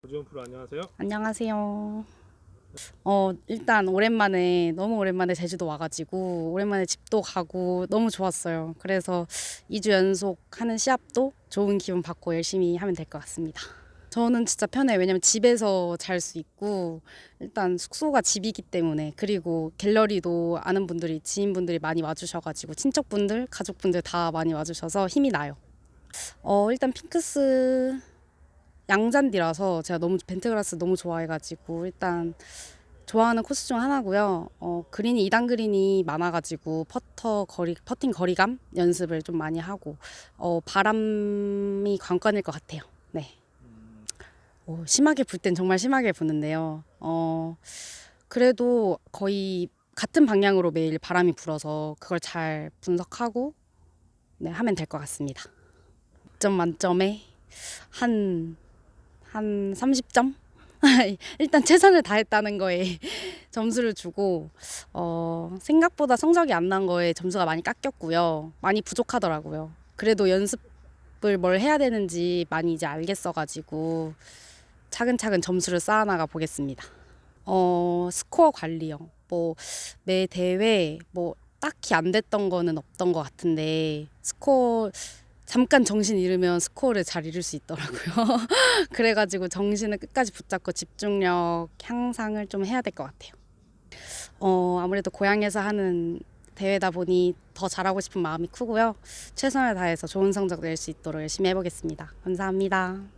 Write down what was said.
고지원 프로 안녕하세요. 안녕하세요. 어, 일단 오랜만에 너무 오랜만에 제주도 와가지고 오랜만에 집도 가고 너무 좋았어요. 그래서 2주 연속 하는 시합도 좋은 기분 받고 열심히 하면 될 것 같습니다. 저는 진짜 편해요. 왜냐면 집에서 잘 수 있고 일단 숙소가 집이기 때문에 그리고 갤러리도 아는 분들이 지인분들이 많이 와주셔가지고 친척분들, 가족분들 다 많이 와주셔서 힘이 나요. 어, 일단 핑크스 양잔디라서 제가 너무 벤트그라스 너무 좋아해가지고 일단 좋아하는 코스 중 하나고요. 어, 그린이 2단 그린이 많아가지고 퍼터 거리 퍼팅 거리감 연습을 좀 많이 하고 어, 바람이 관건일 것 같아요. 네. 어, 심하게 불 땐 정말 심하게 부는데요. 어, 그래도 거의 같은 방향으로 매일 바람이 불어서 그걸 잘 분석하고 네, 하면 될 것 같습니다. 100점 만점에 한, 한 30점? 일단 최선을 다했다는 거에 점수를 주고, 어, 생각보다 성적이 안 난 거에 점수가 많이 깎였고요. 많이 부족하더라고요. 그래도 연습을 뭘 해야 되는지 많이 이제 알겠어가지고, 차근차근 점수를 쌓아나가 보겠습니다. 어, 스코어 관리요. 뭐, 매 대회, 뭐, 딱히 안 됐던 거는 없던 것 같은데, 스코어, 잠깐 정신 잃으면 스코어를 잘 잃을 수 있더라고요. 그래가지고 정신을 끝까지 붙잡고 집중력 향상을 좀 해야 될 것 같아요. 어, 아무래도 고향에서 하는 대회다 보니 더 잘하고 싶은 마음이 크고요. 최선을 다해서 좋은 성적 낼 수 있도록 열심히 해보겠습니다. 감사합니다.